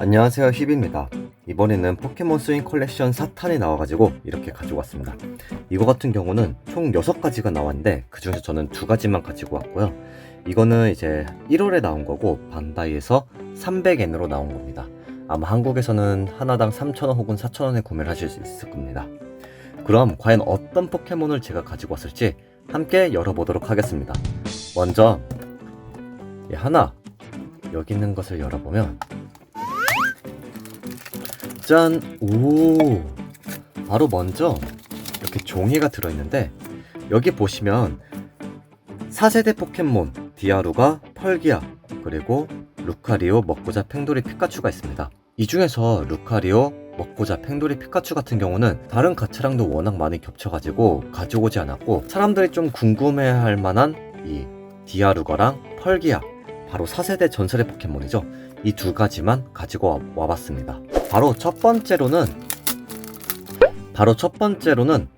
안녕하세요 힙입니다. 이번에는 포켓몬 스윙 컬렉션 4탄이 나와가지고 이렇게 가지고 왔습니다. 이거 같은 경우는 총 6가지가 나왔는데 그 중에서 저는 두 가지만 가지고 왔고요. 이거는 이제 1월에 나온 거고 반다이에서 300엔으로 나온 겁니다. 아마 한국에서는 하나당 3,000원 혹은 4,000원에 구매를 하실 수 있을 겁니다. 그럼 과연 어떤 포켓몬을 제가 가지고 왔을지 함께 열어보도록 하겠습니다. 먼저 이 하나. 여기 있는 것을 열어보면 짠! 오! 바로 먼저 이렇게 종이가 들어있는데 여기 보시면 4세대 포켓몬 디아루가 펄기아 그리고 루카리오 먹고자 팽돌이 피카츄가 있습니다. 이 중에서 루카리오 먹고자 팽돌이 피카츄 같은 경우는 다른 가차랑도 워낙 많이 겹쳐가지고 가져오지 않았고 사람들이 좀 궁금해할 만한 이 디아루가랑 펄기아 바로 4세대 전설의 포켓몬이죠. 이 두 가지만 가지고 와- 와봤습니다. 바로 첫 번째로는 바로 첫 번째로는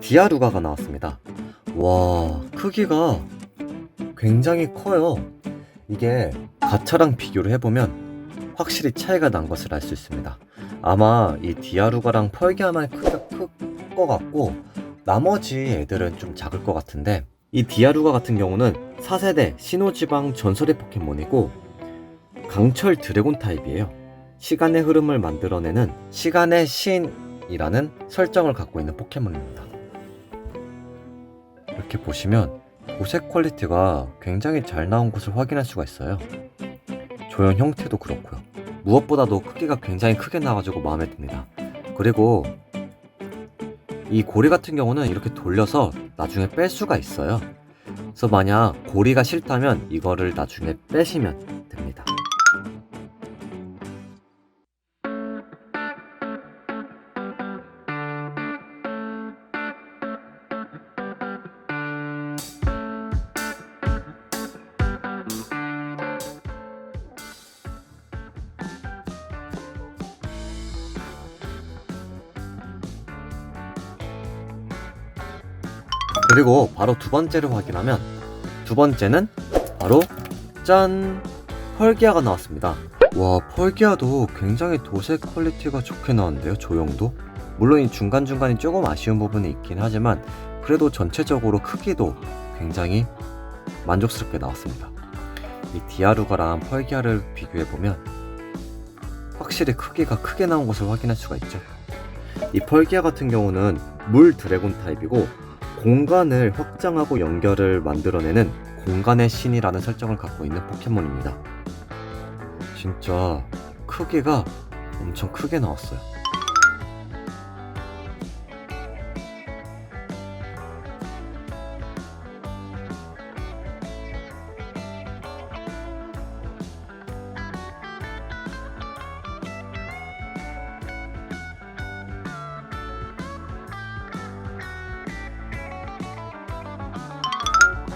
디아루가가 나왔습니다. 와 크기가 굉장히 커요. 이게 가차랑 비교를 해보면 확실히 차이가 난 것을 알 수 있습니다. 아마 이 디아루가랑 펄기아만 크기가 클것 같고 나머지 애들은 좀 작을 것 같은데 이 디아루가 같은 경우는 4세대 신호지방 전설의 포켓몬이고 강철 드래곤 타입이에요. 시간의 흐름을 만들어내는 시간의 신이라는 설정을 갖고 있는 포켓몬입니다. 이렇게 보시면 도색 퀄리티가 굉장히 잘 나온 것을 확인할 수가 있어요. 조형 형태도 그렇고요. 무엇보다도 크기가 굉장히 크게 나가지고 마음에 듭니다. 그리고 이 고리 같은 경우는 이렇게 돌려서 나중에 뺄 수가 있어요. 그래서 만약 고리가 싫다면 이거를 나중에 빼시면 됩니다. 그리고 바로 두 번째를 확인하면 두 번째는 바로 짠 펄기아가 나왔습니다. 와 펄기아도 굉장히 도색 퀄리티가 좋게 나왔는데요 조형도 물론 이 중간중간이 조금 아쉬운 부분이 있긴 하지만 그래도 전체적으로 크기도 굉장히 만족스럽게 나왔습니다. 이 디아루가랑 펄기아를 비교해보면 확실히 크기가 크게 나온 것을 확인할 수가 있죠. 이 펄기아 같은 경우는 물 드래곤 타입이고 공간을 확장하고 연결을 만들어내는 공간의 신이라는 설정을 갖고 있는 포켓몬입니다. 진짜 크기가 엄청 크게 나왔어요.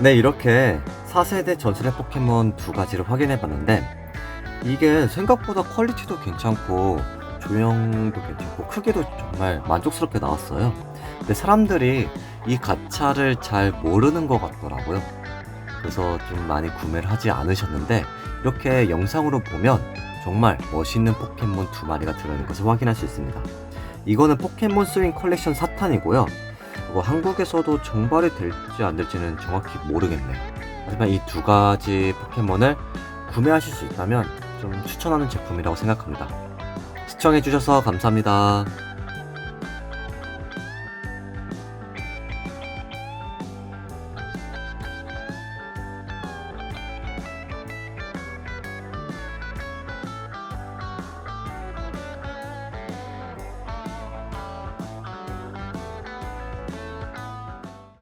네, 이렇게 4세대 전설의 포켓몬 두 가지를 확인해 봤는데, 이게 생각보다 퀄리티도 괜찮고, 조형도 괜찮고, 크기도 정말 만족스럽게 나왔어요. 근데 사람들이 이 가차를 잘 모르는 것 같더라고요. 그래서 좀 많이 구매를 하지 않으셨는데, 이렇게 영상으로 보면 정말 멋있는 포켓몬 두 마리가 들어있는 것을 확인할 수 있습니다. 이거는 포켓몬 스윙 컬렉션 4탄이고요. 그거 한국에서도 정발이 될지 안 될지는 정확히 모르겠네요. 하지만 이 두 가지 포켓몬을 구매하실 수 있다면 좀 추천하는 제품이라고 생각합니다. 시청해주셔서 감사합니다.